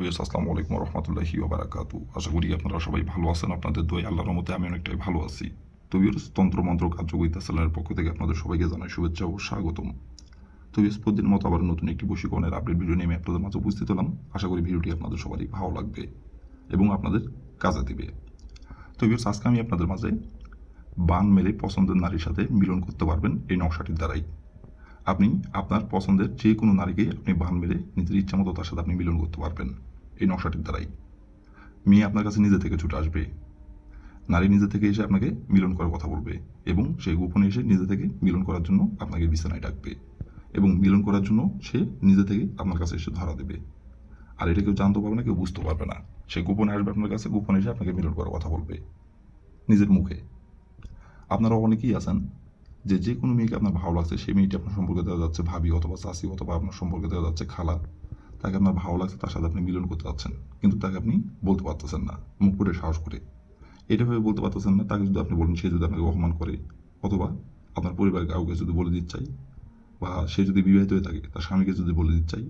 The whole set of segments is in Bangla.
বিয়াস আসসালামু আলাইকুম রহমতুল্লাহি ওবারাকাতু আশা করি আপনারা সবাই ভালো আছেন, আপনাদের দোয় আল্লাহর রহমতে আমি অনেকটাই ভালো আছি। তো বিয়াস তন্ত্রমন্ত্র কার্যকরিতা চ্যানেলের পক্ষ থেকে আপনাদের সবাইকে জানাই শুভেচ্ছা ও স্বাগতম। তো বিয়াস প্রতিদিন মতো আবার নতুন একটি বশীকরণের আপডেট ভিডিও নিয়ে আমি আপনাদের মাঝে উপস্থিত হলাম। আশা করি ভিডিওটি আপনাদের সবারই ভালো লাগবে এবং আপনাদের কাজে দেবে। তো বিয়াস আজকে আমি আপনাদের মাঝে বান মেরে পছন্দের নারীর সাথে মিলন করতে পারবেন এই নকশাটির দ্বারাই। আপনি আপনার পছন্দের যে কোনো নারীকে আপনি বান মেরে নিজের ইচ্ছা মতো তার সাথে আপনি মিলন করতে পারবেন। এই নকশাটির দ্বারাই। মেয়ে আপনার কাছে নিজে থেকে ছুটে আসবে। নারী নিজে থেকে এসে আপনাকে মিলন করার কথা বলবে এবং সে গোপনে এসে নিজে থেকে মিলন করার জন্য আপনাকে বিছানায় ডাকবে এবং মিলন করার জন্য সে নিজে থেকে আপনার কাছে এসে ধরা দেবে। আর এটা কেউ জানতে পারবে না, কেউ বুঝতে পারবে না। সে গোপনে আসবে আপনার কাছে, গোপনে এসে আপনাকে মিলন করার কথা বলবে। নিজের মুখে। আপনারা অনেকেই আছেন যে যে কোনো মেয়েকে আপনার ভালো লাগছে, সেই মেয়েটি আপনার সম্পর্কে দেওয়া যাচ্ছে ভাবি অথবা চাষি অথবা আপনার সম্পর্কে দেওয়া যাচ্ছে খালা। তাকে আপনার ভালো লাগছে, তার সাথে আপনি মিলন করতে যাচ্ছেন, কিন্তু তাকে আপনি বলতে পারতেছেন না, মুখ করে সাহস করে। এটা ভেবে বলতে পারতেছেন না, তাকে যদি আপনি বলেন, সে যদি আপনাকে অপমান করে, অথবা আপনার পরিবারের কাউকে যদি বলে দিতে চাই বা সে যদি বিবাহিত হয়ে থাকে, তার স্বামীকে যদি বলে দিতে চাই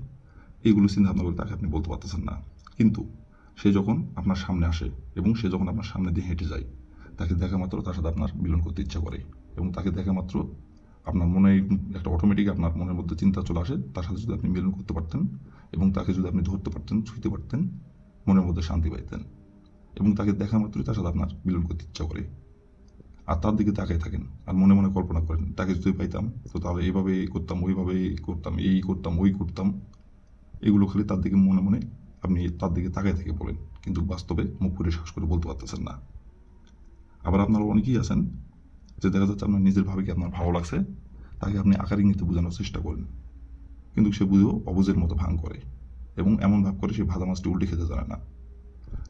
এইগুলো চিন্তা ভাবনা করে তাকে আপনি বলতে পারতেছেন না। কিন্তু সে যখন আপনার সামনে আসে এবং সে যখন আপনার সামনে দিয়ে হেঁটে যায়, তাকে দেখা মাত্র তার সাথে আপনার মিলন করতে ইচ্ছা করে এবং তাকে দেখা মাত্র আপনার মনে একটা অটোমেটিক আপনার মনের মধ্যে চিন্তা চলে আসে, তার সাথে যদি আপনি মিলন করতে পারতেন এবং তাকে যদি আপনি ধরতে পারতেন ছুঁতে পারতেন, মনের মধ্যে শান্তি পাইতেন এবং তাকে দেখা মাত্রই তার সাথে আপনার মিলন করতে ইচ্ছা করে। আর তার দিকে তাকাই থাকেন আর মনে মনে কল্পনা করেন, তাকে যদি পাইতাম, তো তাহলে এইভাবে এই করতাম ওইভাবে করতাম, এই করতাম, ওই করতাম। এগুলো খালি তার দিকে মনে মনে আপনি তার দিকে তাকাই থেকে বলেন, কিন্তু বাস্তবে মুখ করে শ্বাস করে বলতে পারতেছেন না। আবার আপনারা অনেকেই আছেন যে দেখা যাচ্ছে আপনার নিজের ভাবিকে আপনার ভালো লাগছে, তাকে আপনি আকার ইঙ্গিতে বোঝানোর চেষ্টা করেন। কিন্তু সে বুঝেও অবুজের মতো ভাঙ করে এবং এমন ভাব করে সে ভাজা মাছটি উল্টে খেতে জানে না।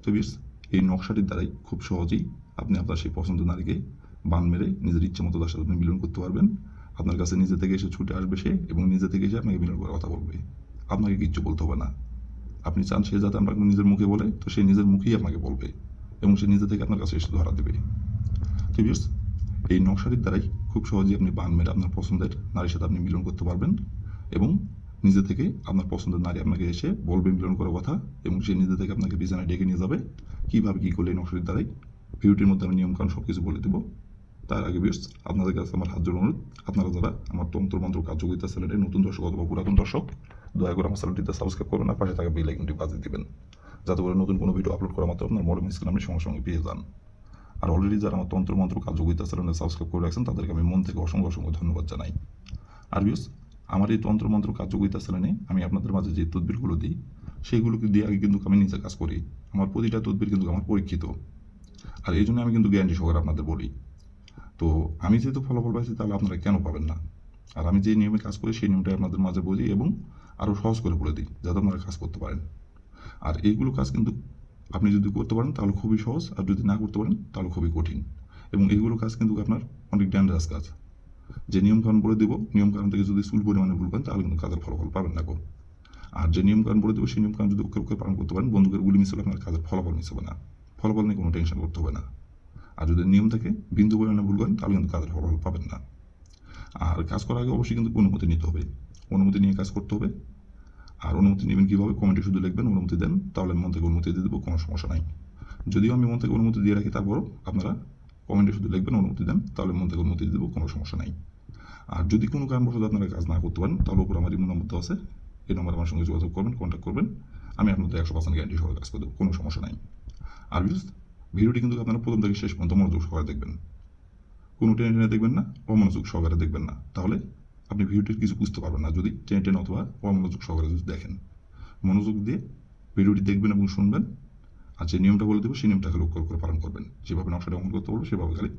তো বিশ এই নকশাটির দ্বারাই খুব সহজেই আপনি আপনার সেই পছন্দের নারীকে বান মেরে নিজের ইচ্ছে মতো তার সাথে আপনি মিলন করতে পারবেন। আপনার কাছে নিজে থেকে এসে ছুটে আসবে সে এবং নিজে থেকে এসে আপনাকে মিলন করার কথা বলবে। আপনাকে কিচ্ছু বলতে হবে না। আপনি চান সে যাতে আপনাকে নিজের মুখে বলে, তো সে নিজের মুখেই আপনাকে বলবে এবং সে নিজে থেকে আপনার কাছে এসে ধরা দেবে। তো বিয়ার্স এই নকশাটির দ্বারাই খুব সহজেই আপনি বান মেরে আপনার পছন্দের নারীর সাথে আপনি মিলন করতে পারবেন এবং নিজে থেকে আপনার পছন্দের নারী আপনাকে এসে বলবে মিলন করার কথা এবং সে নিজে থেকে আপনাকে বিছানায় ডেকে নিয়ে যাবে। কীভাবে কী করলে এই নকশাটির দ্বারাই? ভিডিওটির মধ্যে আমি নিয়মকানুন সব কিছু বলে দেবো। তার আগে বিয়ার্স আপনাদের কাছে আমার হাত জোর অনুরোধ। আপনারা যারা আমার তন্ত্র মন্ত্র কার্যকরিতা চ্যানেলে নতুন দর্শক অথবা পুরাতন দর্শক, দয়া করে আমার চ্যানেলটিতে সাবস্ক্রাইব করুন আর পাশে থাকা বেল আইকনটি বাজিয়ে দিবেন। যাতে করে নতুন কোনো ভিডিও আপলোড করা মাত্র আপনার মডেল স্ক্রিন আপনি সঙ্গে সঙ্গে পেয়ে যান। আর অলরেডি যারা আমার তন্ত্র মন্ত্র কার্যকরিতা চ্যানেলে সাবস্ক্রাইব করে রাখছেন, তাদেরকে আমি মন থেকে অসংখ্য অসংখ্য ধন্যবাদ জানাই। আর বিয়স আমার এই তন্ত্র মন্ত্র কার্যকরিতা চ্যানেলে আমি আপনাদের মাঝে যে তদবিরগুলো দিই সেইগুলোকে দিয়ে আগে কিন্তু আমি নিজে কাজ করি। আমার প্রতিটা তদবির কিন্তু আমার পরীক্ষিত। আর এই জন্য আমি কিন্তু গ্যারান্টি সহকারে আপনাদের বলি। তো আমি যেহেতু ফলাফল পাইছি, তাহলে আপনারা কেন পাবেন না? আর আমি যে নিয়মে কাজ করি, সেই নিয়মটাই আপনাদের মাঝে বলি এবং আরও সহজ করে বলে দিই, যাতে আপনারা কাজ করতে পারেন। আর এইগুলো কাজ কিন্তু আপনি যদি করতে পারেন, তাহলে খুবই সহজ। আর যদি না করতে পারেন, তাহলে খুবই কঠিন। এবং এইগুলো কাজ কিন্তু আপনার অনেক ডেঞ্জারাস কাজ। যে নিয়মকানুন বলে দেবো, নিয়মকানুন থেকে যদি চুল পরিমাণে ভুল করেন, তাহলে কিন্তু কাজের ফলাফল পাবেন না আর যে নিয়মকানুন বলে দেবো, সেই নিয়মকানুন যদি ওকে পালন করতে পারেন বন্ধুকের গুলি মিস হলে আপনার কাজের ফলাফল মিস হবে না। ফলাফল নিয়ে কোনো টেনশন করতে হবে না। আর যদি নিয়ম থেকে, বিন্দু পরিমাণে ভুল করেন, তাহলে কিন্তু কাজের ফলাফল পাবেন না। আর কাজ করার আগে অবশ্যই কিন্তু অনুমতি নিতে হবে। অনুমতি নিয়ে কাজ করতে হবে। আর অনুমতি নেবেন কীভাবে? কমেন্টে শুধু লিখবেন, অনুমতি দেন, তাহলে আমি মন থেকে অনুমতি দিয়ে দেবো, কোনো সমস্যা নাই। যদিও আমি মন থেকে অনুমতি দিয়ে রাখি, তারপরও আপনারা কমেন্টে শুধু লিখবেন, অনুমতি দেন, তাহলে মন থেকে অনুমতি দিয়ে দেবো, কোনো সমস্যা নাই। আর যদি কোনো কারণবশত আপনারা কাজ না করতে পারেন, তাহলে উপর আমার ইমো নম্বর আছে। এই নম্বরে আমার সঙ্গে যোগাযোগ করবেন কন্ট্যাক্ট করবেন। আমি আপনাদের একশো পার্সেন্ট গ্যারান্টি সহ কাজ করে দেবো, কোনো সমস্যা নাই। আর বিশেষ ভিডিওটি কিন্তু আপনারা প্রথম থেকে শেষ পর্যন্ত মনোযোগ সহকারে দেখবেন। কোনো টেনে টেনে দেখবেন না, অমনোযোগ সহকারে দেখবেন না। তাহলে আপনি ভিডিওটির কিছু বুঝতে পারবেন না। যদি টেনে টেনে অথবা অমনোযোগ সহকারে যদি দেখেন, মনোযোগ দিয়ে ভিডিওটি দেখবেন এবং শুনবেন, আর যে নিয়মটা বলে দেবো, সেই নিয়মটাকে অক্ষর করে পালন করবেন। যেভাবে নকশাটা অমন করতে বলব, সেভাবে খালি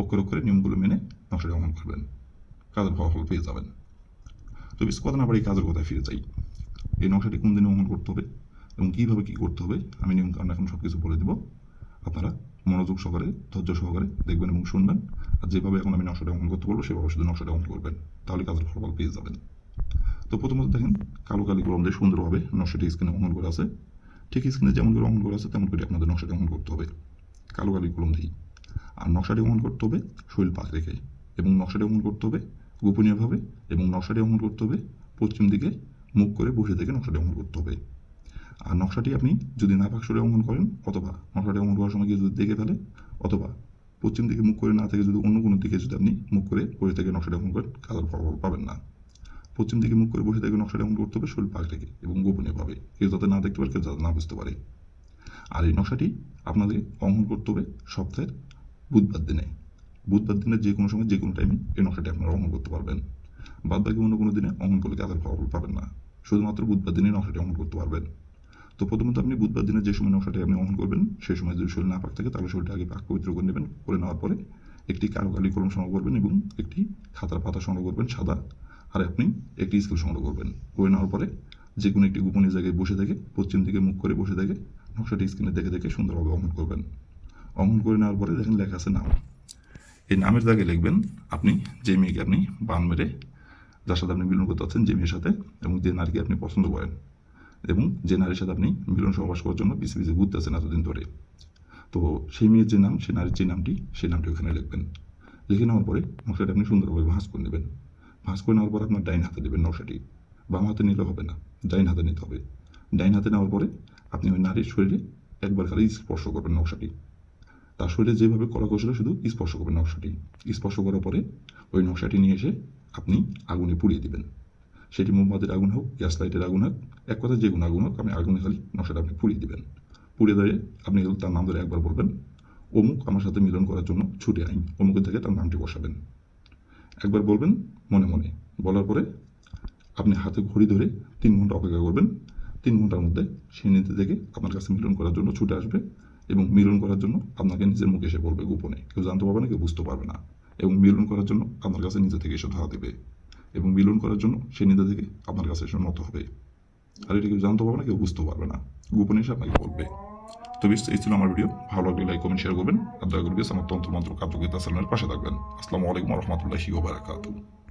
অক্ষর অক্ষরে নিয়মগুলো মেনে নকশাটা অমন করবেন। কাজের ফলাফল পেয়ে যাবেন। তো বেশ কথা না পারি কাজের কথায় ফিরে যাই। এই নকশাটি কোন দিনে অমন করতে হবে এবং কীভাবে কী করতে হবে, আমি নিয়ম কারণ এখন সব কিছু বলে দেবো। আপনারা মনোযোগ সহকারে, ধৈর্য সহকারে দেখবেন এবং শুনবেন। আর যেভাবে এখন আমি নকশাটা অঙ্কন করতে বলব, সেভাবে শুধু নকশাটা অঙ্কন করবেন। তাহলে কাজের ফলাফল পেয়ে যাবেন। তো প্রথমত দেখেন, কালো কালি কলম দিয়ে সুন্দরভাবে নকশাটি স্ক্রিনে অঙ্কন করা আছে। ঠিক স্ক্রিনে যেমন করে অঙ্কন করা আছে, তেমন করে আপনাদের নকশাটি অঙ্কন করতে হবে। কালো কালি কলম দিয়েই। আর নকশাটি অঙ্কন করতে হবে শৈল পাক রেখে। এবং নকশাটি অঙ্কন করতে হবে গোপনীয়ভাবে এবং নকশাটি অঙ্কন করতে হবে পশ্চিম দিকে মুখ করে বসে থেকে নকশাটি অঙ্কন করতে হবে। আর নকশাটি আপনি যদি না পাকসরে অঙ্কন করেন, অথবা নকশাটি অঙ্কন করার সময় যদি দেখে ফেলে অথবা পশ্চিম দিকে মুখ করে না থেকে যদি অন্য কোনো দিকে যদি আপনি মুখ করে বসে থেকে নকশাটি অঙ্কন করেন, কাজের ফলাফল পাবেন না। পশ্চিম দিকে মুখ করে বসে থেকে নকশাটি অঙ্কন করতে হবে শরীর পাক থেকে এবং গোপনীয়ভাবে কেউ যাতে না দেখতে পারে, কেউ যাতে না বুঝতে পারে। আর এই নকশাটি আপনাদের অঙ্কন করতে হবে সপ্তাহের বুধবার দিনে। বুধবার দিনে যে কোনো সময়, যে কোনো টাইমে এই নকশাটি আপনারা অঙ্কন করতে পারবেন। বাদ বাকি অন্য কোনো দিনে অঙ্কন করলে কাজের ফলাফল পাবেন না। শুধুমাত্র বুধবার দিনে নকশাটি অঙ্কন করতে পারবেন। তো প্রথমত আপনি বুধবার দিনে যে সময় নকশাটি আপনি অঙ্কন করবেন, সেই সময় যদি শরীর না পাক থাকে, তাহলে শরীরটা আগে পাক পবিত্র করে নেবেন, করে নেওয়ার পরে একটি কালো কালি কলম সংগ্রহ করবেন এবং একটি খাতার পাতা সংগ্রহ করবেন সাদা। আর আপনি একটি স্কেল সংগ্রহ করবেন। করে নেওয়ার পরে যে কোনো একটি গোপনীয় জায়গায় বসে থেকে, পশ্চিম দিকে মুখ করে বসে থেকে নকশাটি স্ক্রিনে দেখে দেখে সুন্দরভাবে অঙ্কন করবেন। অঙ্কন করে নেওয়ার পরে দেখেন লেখা আছে নাম। এই নামের জায়গায় লিখবেন, আপনি যে মেয়েকে আপনি বান মেরে, যার সাথে আপনি মিলন করতে পারছেন যে মেয়ের সাথে এবং যে নারীকে আপনি পছন্দ করেন। এবং যে নারীর সাথে আপনি মিলন সহবাস করার জন্য পিছিয়ে পিছিয়ে ঘুরতেছেন এতদিন ধরে, তো সেই মেয়ের যে নাম, সেই নারীর যে নামটি, সেই নামটি ওখানে লিখবেন। লিখে নেওয়ার পরে নকশাটি আপনি সুন্দরভাবে ভাঁজ করে নেবেন। ভাঁজ করে নেওয়ার পরে আপনার ডাইন হাতে নেবেন নকশাটি। বাম হাতে নিলে হবে না, ডাইন হাতে নিতে হবে। ডাইন হাতে নেওয়ার পরে আপনি ওই নারীর শরীরে একবার খালি স্পর্শ করবেন নকশাটি। তার শরীরে যেভাবে কলা কৌশলে শুধু স্পর্শ করবেন নকশাটি। স্পর্শ করার পরে ওই নকশাটি নিয়ে এসে আপনি আগুনে পুড়িয়ে দিবেন। সেটি মোমবাতির আগুন হোক, গ্যাস লাইটের আগুন হোক, এক কথা যে কোনো আগুন হোক, আপনি আগুনে খালি নকশাটা আপনি পুড়িয়ে দেবেন। পুড়িয়ে দিয়ে আপনি তার নাম ধরে একবার বলবেন, অমুক আমার সাথে মিলন করার জন্য ছুটে আইন, অমুকের থেকে তার নামটি বসাবেন। একবার বলবেন মনে মনে, বলার পরে আপনি হাতে ঘড়ি ধরে তিন ঘণ্টা অপেক্ষা করবেন, তিন ঘণ্টার মধ্যে সে নিজে থেকে আপনার কাছে মিলন করার জন্য ছুটে আসবে এবং মিলন করার জন্য আপনাকে নিজের মুখে এসে বলবে গোপনে। কেউ জানতে পারবে না, কেউ বুঝতে পারবে না এবং মিলন করার জন্য আপনার কাছে নিজে থেকে এসে ধরা দেবে। এবং মিলন করার জন্য সে নিন্দা থেকে আপনার কাছে এসে নত হবে। আর এটা কেউ জানতে পারবে না, কেউ বুঝতেও পারবে না। গোপনে এসে আপনাকে বলবে। তো বেশ, এই ছিল আমার ভিডিও। ভালো লাগলে লাইক কমেন্ট শেয়ার করবেন। আর দয়া করে আমার তন্ত্র মন্ত্র কার্যকরিতা চ্যানেলের পাশে থাকবেন। আসসালামু আলাইকুম রহমতুল্লাহি ওবারাকাতু